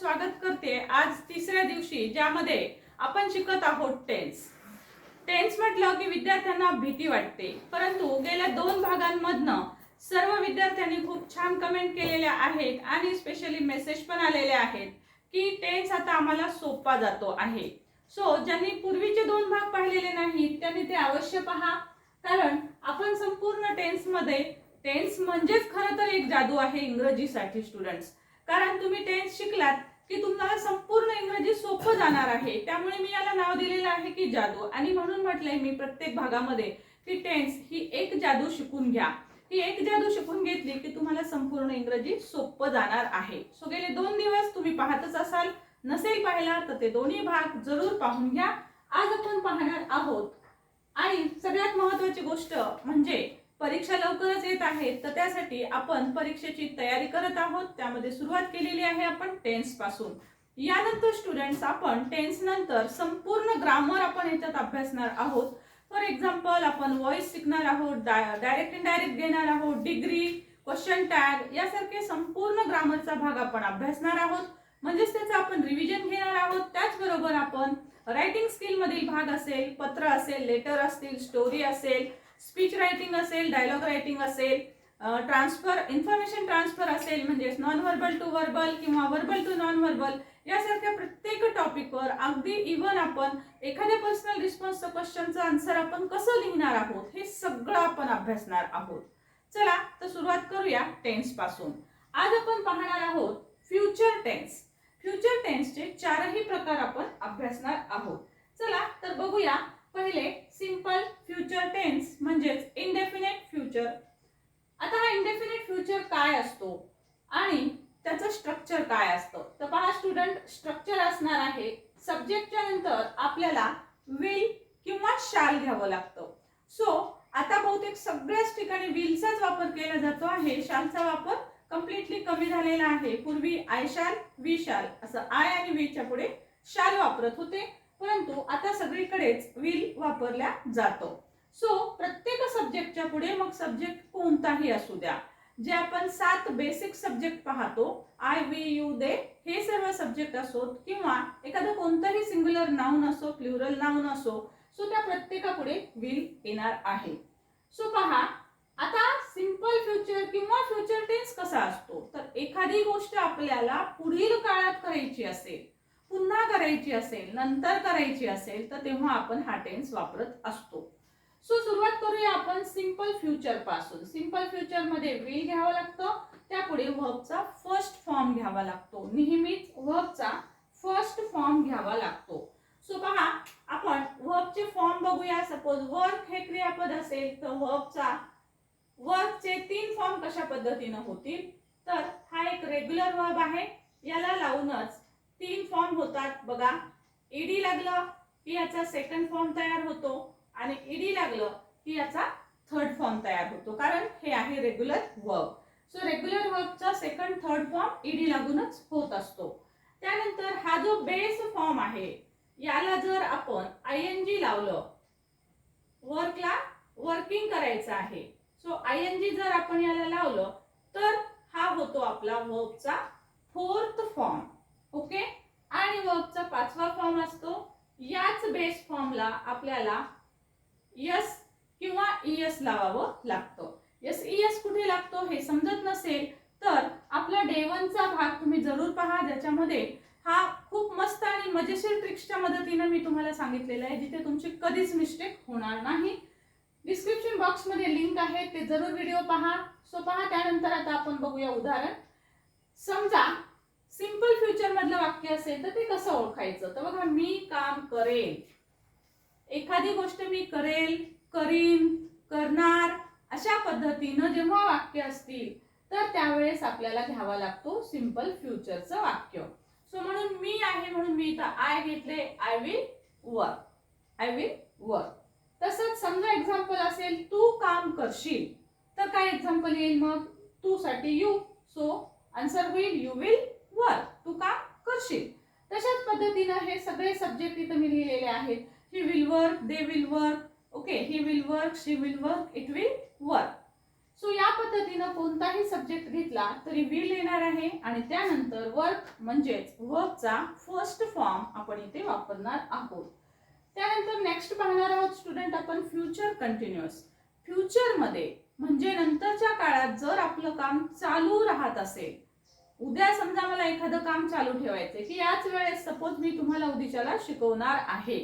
स्वागत करते आज तिसऱ्या दिवशी ज्यामध्ये आपण शिकत आहोत टेन्स टेन्स म्हटलं की विद्यार्थ्यांना भीती वाटते. परंतु गेल्या दोन भागांमधनं सर्व विद्यार्थ्यांनी खूप छान कमेंट केलेल्या आहेत आणि स्पेशली मेसेज पण आलेले आहेत की टेन्स आता आम्हाला सोपा जातो आहे. सो ज्यांनी पूर्वीचे दोन भाग पाहिलेले नाहीत त्यांनी ते अवश्य पहा. कारण आपण संपूर्ण टेन्समध्ये टेन्स म्हणजेच खरं तर एक जादू आहे इंग्रजीसाठी स्टुडंट्स कारण तुम्ही टेन्स शिकलात की तुम्हाला संपूर्ण इंग्रजी सोपं जाणार आहे. त्यामुळे मी याला नाव दिलेलं आहे की जादू. आणि म्हणून म्हटलंय मी प्रत्येक भागामध्ये की टेन्स ही एक जादू शिकून घ्या. ही एक जादू शिकून घेतली की तुम्हाला संपूर्ण इंग्रजी सोपं जाणार आहे. सो गेले दोन दिवस तुम्ही पाहतच असाल. नसेल पाहिला तर ते दोन्ही भाग जरूर पाहून घ्या. आज आपण पाहणार आहोत. आणि सगळ्यात महत्वाची गोष्ट म्हणजे परीक्षा लवकरच येत आहेत तर त्यासाठी आपण परीक्षेची तयारी करत आहोत. त्यामध्ये सुरुवात केलेली आहे आपण टेन्सपासून. यानंतर स्टुडंट्स आपण टेन्स नंतर संपूर्ण ग्रामर आपण याच्यात अभ्यासणार आहोत. फॉर एक्झाम्पल आपण व्हॉइस शिकणार आहोत डायरेक्ट इनडायरेक्ट घेणार आहोत डिग्री क्वेश्चन टॅग यासारखे संपूर्ण ग्रामरचा भाग आपण अभ्यासणार आहोत. म्हणजेच त्याचं आपण रिव्हिजन घेणार आहोत. त्याचबरोबर आपण रायटिंग स्किलमधील भाग असेल पत्र असेल लेटर असतील स्टोरी असेल स्पीच रायटिंग असेल डायलॉग रायटिंग असेल ट्रान्सफर इन्फॉर्मेशन ट्रान्सफर असेल म्हणजेच नॉन व्हर्बल टू व्हर्बल किंवा व्हर्बल टू नॉन व्हर्बल यासारख्या प्रत्येक टॉपिकवर अगदी इव्हन आपण एखाद्या पर्सनल रिस्पॉन्सचं क्वेश्चनचं आन्सर आपण कसं लिहिणार आहोत हे सगळं आपण अभ्यासणार आहोत. चला तर सुरुवात करूया टेन्सपासून. आज आपण पाहणार आहोत फ्युचर टेन्स फ्युचर टेन्सचे चारही प्रकार आपण अभ्यासणार आहोत. चला तर बघूया पहिले सिंपल फ्युचर टेन्स म्हणजेच इनडेफिनेट फ्युचर आता हा इनडेफिनेट फ्युचर काय असतो? आणि त्याचं स्ट्रक्चर काय असतं? तर पहा स्टुडंट स्ट्रक्चर असणार आहे. सब्जेक्टच्या नंतर आपल्याला विल किंवा शाल घ्यावं लागतं. सो आता बहुतेक सगळ्याच ठिकाणी विलचाच वापर केला जातो आहे. शालचा वापर कम्प्लिटली कमी झालेला आहे. पूर्वी आय शाल वी शाल असं आय आणि वीच्या पुढे शाल वापरत होते. परंतु आता सगळीकडेच विल वापरल्या जातो. सो प्रत्येक सब्जेक्टच्या पुढे मग सब्जेक्ट कोणताही असू द्या. जे आपण सात बेसिक सब्जेक्ट पाहतो आय वी यू दे हे सर्व सब्जेक्ट असोत किंवा एखादं कोणतंही सिंग्युलर नाऊन असो प्लुरल नाऊन असो सो त्या प्रत्येकापुढे विल येणार आहे. सो पहा आता सिंपल फ्युचर किंवा फ्युचर टेन्स कसा असतो? तर एखादी गोष्ट आपल्याला पुढील काळात करायची असेल पुन्हा करायची असेल नंतर करायची असेल तर तेव्हा आपण हा टेन्स वापरत असतो. सो सुरुवात करूया आपण सिंपल फ्युचरपासून. सिंपल फ्युचरमध्ये विल घ्यावा लागतं त्यापुढे वर्कचा फर्स्ट फॉर्म घ्यावा लागतो. नेहमीच वर्कचा फर्स्ट फॉर्म घ्यावा लागतो. सो पहा आपण वर्कचे फॉर्म बघूया. सपोज वर्क हे क्रियापद असेल तर वर्बचा वर्कचे तीन फॉर्म कशा पद्धतीनं होतील? तर हा एक रेग्युलर वर्ब आहे. याला लावूनच तीन फॉर्म होतात बघा. ईडी लागलं की याचा सेकंड फॉर्म तयार होतो आणि ईडी लागलं की याचा थर्ड फॉर्म तयार होतो. कारण हे आहे रेग्युलर वर्क सो रेग्युलर वर्कचा सेकंड थर्ड फॉर्म ईडी लागूनच होत असतो. त्यानंतर हा जो बेस फॉर्म आहे याला जर आपण आय एन जी लावलं वर्कला वर्किंग करायचं आहे. सो आय एन जी जर आपण याला लावलं तर हा होतो आपला वर्कचा फोर्थ फॉर्म ओके आणि वर्बचा पाचवा फॉर्म असतो याच बेस फॉर्मला आपल्याला यस किंवा ईएस लावावं लागतं. यस ईएस कुठे लागतो हे समजत नसेल तर आपला डेवनचा भाग तुम्ही जरूर पहा. ज्याच्यामध्ये हा खूप मस्त आणि मजेशीर ट्रिक्सच्या मदतीनं मी तुम्हाला सांगितलेलं आहे जिथे तुमची कधीच मिस्टेक होणार नाही. डिस्क्रिप्शन बॉक्समध्ये लिंक आहे ते जरूर व्हिडिओ पहा. सो पहा त्यानंतर आता आपण बघूया उदाहरण. समजा सिंपल फ्युचर मधलं वाक्य असेल तर ते कसं ओळखायचं? तर बघा मी काम करेन. एखादी गोष्ट मी करेल करीन करणार अशा पद्धतीनं जेव्हा वाक्य असतील तर त्यावेळेस आपल्याला घ्यावा लागतो सिंपल फ्युचरचं वाक्य. सो म्हणून मी आहे म्हणून मी इथं आय घेतले I will work I will work तसंच समजा एक्झाम्पल असेल तू काम करशील तर काय एक्झाम्पल येईल मग? तू साठी यू सो आन्सर होईल यू विल वर्क तू काम करशील. तशाच पद्धतीनं हे सगळे सब्जेक्ट इथं मी लिहिलेले आहेत. He will work they will work okay he will work she will work it will work so या पद्धतीनं कोणताही सब्जेक्ट घेतला तरी विल येणार आहे. आणि त्यानंतर वर्क म्हणजेच वर्कचा फर्स्ट फॉर्म आपण इथे वापरणार आहोत. त्यानंतर नेक्स्ट पाहणार आहोत स्टुडंट आपण फ्युचर कंटिन्युअस फ्युचरमध्ये म्हणजे नंतरच्या काळात जर आपलं काम चालू राहत असेल उद्या समजा मला एखादं काम चालू ठेवायचं की याच वेळेस सपोज मी तुम्हाला उद्याच्याला शिकवणार आहे.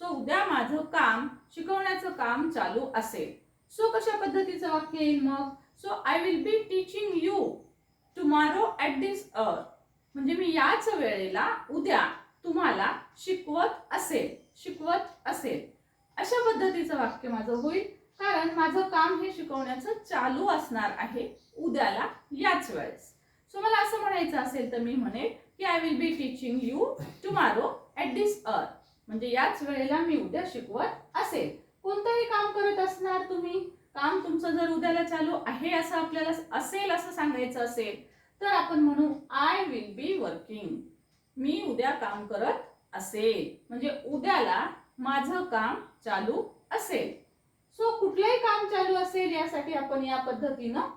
सो उद्या माझं काम शिकवण्याचं काम चालू असेल. सो कशा पद्धतीचं वाक्य येईल मग? So I will be teaching you tomorrow at this hour म्हणजे मी याच वेळेला उद्या तुम्हाला शिकवत असेल शिकवत असेल. अशा पद्धतीचं वाक्य माझं होईल. कारण माझं काम हे शिकवण्याचं चालू असणार आहे उद्याला याच वेळेस. सो मला असं म्हणायचं असेल तर मी म्हणेन की I will be teaching you tomorrow at this hour म्हणजे याच वेळेला मी उद्या शिकवत असेल. कोणतंही काम करत असणार तुम्ही काम तुमचं जर उद्याला चालू आहे असं आपल्याला असेल असं सांगायचं असेल तर आपण म्हणू आय विल बी वर्किंग मी उद्या काम करत असेल. म्हणजे उद्याला माझं काम चालू असेल. सो कुठलंही काम चालू असेल यासाठी आपण या पद्धतीनं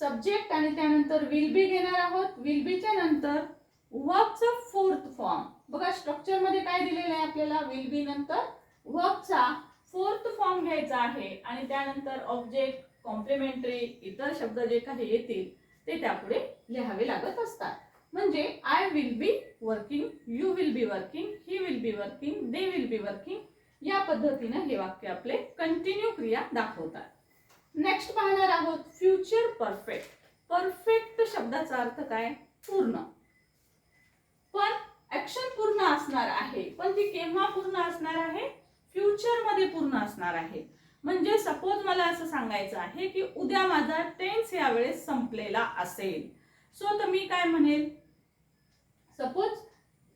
सब्जेक्ट आणि त्यानंतर विल बी घेणार आहोत. विल बीच्या नंतर वर्कचा फोर्थ फॉर्म बघा स्ट्रक्चरमध्ये काय दिलेलं आहे आपल्याला? विल बी नंतर वर्कचा फोर्थ फॉर्म घ्यायचा आहे. आणि त्यानंतर ऑब्जेक्ट कॉम्प्लिमेंटरी इतर शब्द जे काही येतील ते त्यापुढे लिहावे लागत असतात. म्हणजे I will be working you will be working he will be working they will be working या पद्धतीनं हे वाक्य आपले कंटिन्यू क्रिया दाखवतात. नेक्स्ट पाहणार आहोत फ्युचर परफेक्ट परफेक्ट शब्दाचा अर्थ काय? पूर्ण. पण ऍक्शन पूर्ण असणार आहे. पण ती केव्हा पूर्ण असणार आहे? फ्युचरमध्ये पूर्ण असणार आहे. म्हणजे सपोज मला असं सांगायचं आहे की उद्या माझा टेन्स यावेळेस संपलेला असेल. सो तर मी काय म्हणेल? सपोज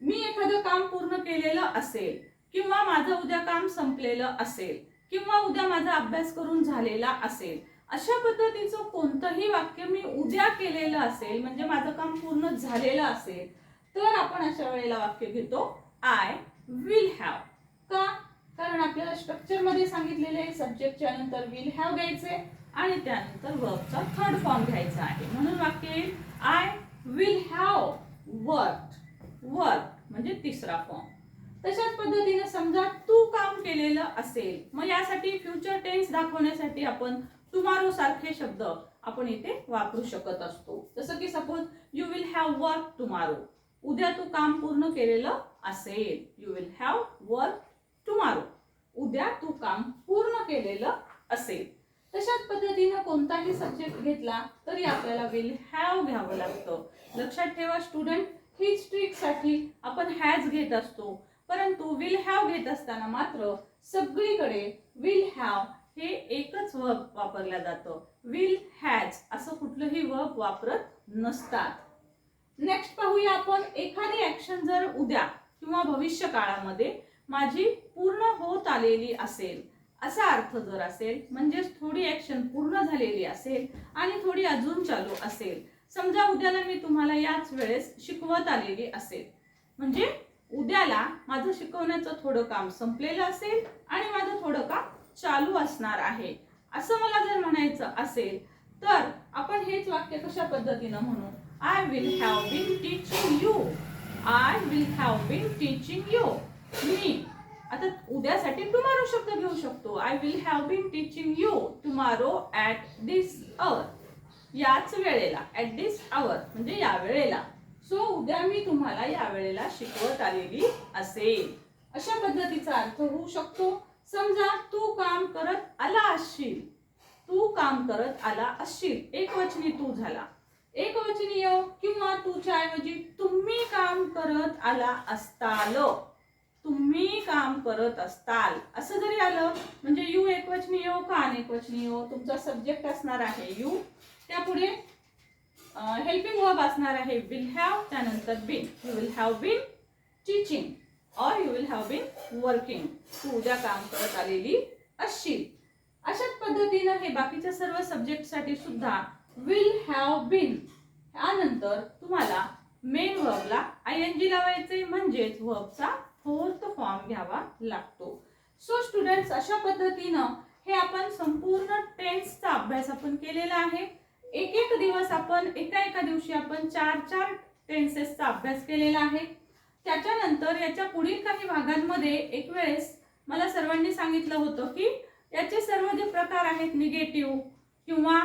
मी एखादं काम पूर्ण केलेलं असेल किंवा माझं उद्या काम संपलेलं असेल किंवा उद्या माझा अभ्यास करून झालेला असेल अशा पद्धतीचं कोणतंही वाक्य मी उद्या केलेलं असेल म्हणजे माझं काम पूर्ण झालेलं असेल तर आपण अशा वेळेला वाक्य घेतो आय विल हॅव का? कारण आपल्याला स्ट्रक्चरमध्ये सांगितलेले सब्जेक्टच्या नंतर विल हॅव घ्यायचे आणि त्यानंतर वर्कचा थर्ड फॉर्म घ्यायचा आहे. म्हणून वाक्य येईल I will have work work म्हणजे तिसरा फॉर्म तशाच पद्धतीने समजा तू काम केलेलं असेल मग यासाठी फ्युचर टेन्स दाखवण्यासाठी आपण टुमारो सारखे शब्द आपण इथे वापरू शकत असतो. जसं की suppose you will have work tomorrow उद्या तू काम पूर्ण केलेलं असेल. You will have work tomorrow उद्या तू काम पूर्ण केलेलं असेल. तशाच पद्धतीनं कोणताही सब्जेक्ट घेतला तरी आपल्याला विल हॅव घ्यावं लागतं. लक्षात ठेवा स्टुडंट हीच ट्रिकसाठी आपण हॅज घेत असतो. परंतु विल हॅव घेत असताना मात्र सगळीकडे विल हॅव हे एकच वर्ब वापरलं जातं. विल हॅज असं कुठलंही वर्ब वापरत नसतात. नेक्स्ट पाहूया आपण एखादी ऍक्शन जर उद्या किंवा भविष्य काळामध्ये माझी पूर्ण होत आलेली असेल असा अर्थ जर असेल म्हणजेच थोडी ऍक्शन पूर्ण झालेली असेल आणि थोडी अजून चालू असेल समजा उद्याला मी तुम्हाला याच वेळेस शिकवत आलेली असेल. म्हणजे उद्याला माझं शिकवण्याचं थोडं काम संपलेलं असेल आणि माझं थोडं काम चालू असणार आहे. असं मला जर म्हणायचं असेल तर आपण हेच वाक्य कशा पद्धतीनं म्हणू? I will have been teaching you I will have been teaching you मी आता उद्यासाठी टुमारो शब्द घेऊ शकतो. I will have been teaching you tomorrow at this hour याच वेळेला ॲट दिस अवर म्हणजे या वेळेला. सो उद्या मी तुम्हाला या वेळेला शिकवत आलेली असेल. अशा पद्धतीचा अर्थ होऊ शकतो. समजा तू काम करत आला असशील. तू काम करत आला असशील. एक वचनी तू झाला. एकवचनीय किंवा तुझ्या ऐवजी तुम्ही काम करत आला असताल. तुम्ही काम करत असताल. असं जरी आलं म्हणजे यू एकवचनी यो हो का अनेकवचनीय यो हो? तुमचा सब्जेक्ट असणार आहे यू. त्यापुढे हेल्पिंग वर्ब असणार आहे विल हॅव त्यानंतर been you will have been teaching or you will have been working तू उद्या काम करत आलेली असशील. अशाच पद्धतीनं हे बाकीच्या सर्व सब्जेक्टसाठी सुद्धा विल हॅव बिन यानंतर तुम्हाला मेन वर्बला आय एन जी लावायचे म्हणजेच वर्बचा फोर्थ फॉर्म घ्यावा लागतो. सो स्टुडंट्स अशा पद्धतीनं हे आपण संपूर्ण टेन्सचा अभ्यास आपण केलेला आहे. एक एक दिवस आपण एका एका दिवशी आपण चार चार टेन्सेसचा अभ्यास केलेला आहे. त्याच्यानंतर याच्या पुढील काही भागांमध्ये एक वेळेस मला सर्वांनी सांगितलं होतं की याचे सर्व जे प्रकार आहेत निगेटिव्ह किंवा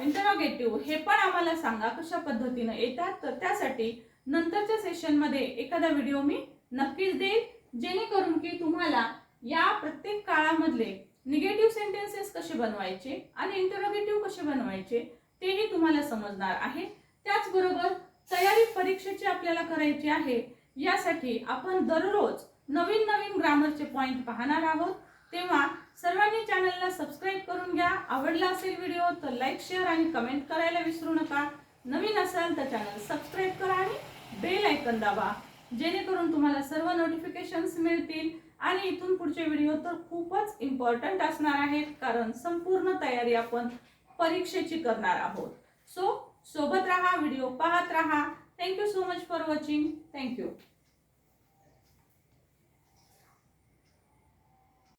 इंटरोगेटिव्ह हे पण आम्हाला सांगा कशा पद्धतीनं येतात. तर त्यासाठी नंतरच्या सेशनमध्ये एखादा व्हिडिओ मी नक्कीच देईल जेणेकरून की तुम्हाला या प्रत्येक काळामधले निगेटिव्ह सेंटेन्सेस कसे बनवायचे आणि इंटरोगेटिव्ह कसे बनवायचे तेही तुम्हाला समजणार आहे. त्याचबरोबर तयारी परीक्षेची आपल्याला करायची आहे. यासाठी आपण दररोज नवीन नवीन ग्रामरचे पॉईंट पाहणार आहोत. तेव्हा सर्वांनी चॅनलला सबस्क्राईब करून घ्या. आवडला असेल व्हिडिओ तर लाईक शेअर आणि कमेंट करायला विसरू नका. नवीन असाल तर चॅनल सबस्क्राईब करा आणि बेल ऐकन दाबा. जेणेकरून तुम्हाला सर्व नोटिफिकेशन्स मिळतील. आणि इथून पुढचे व्हिडिओ तर खूपच इम्पॉर्टंट असणार आहेत कारण संपूर्ण तयारी आपण परीक्षेची करणार आहोत. सो सोबत राहा व्हिडिओ पाहत राहा. Thank you so much for watching thank you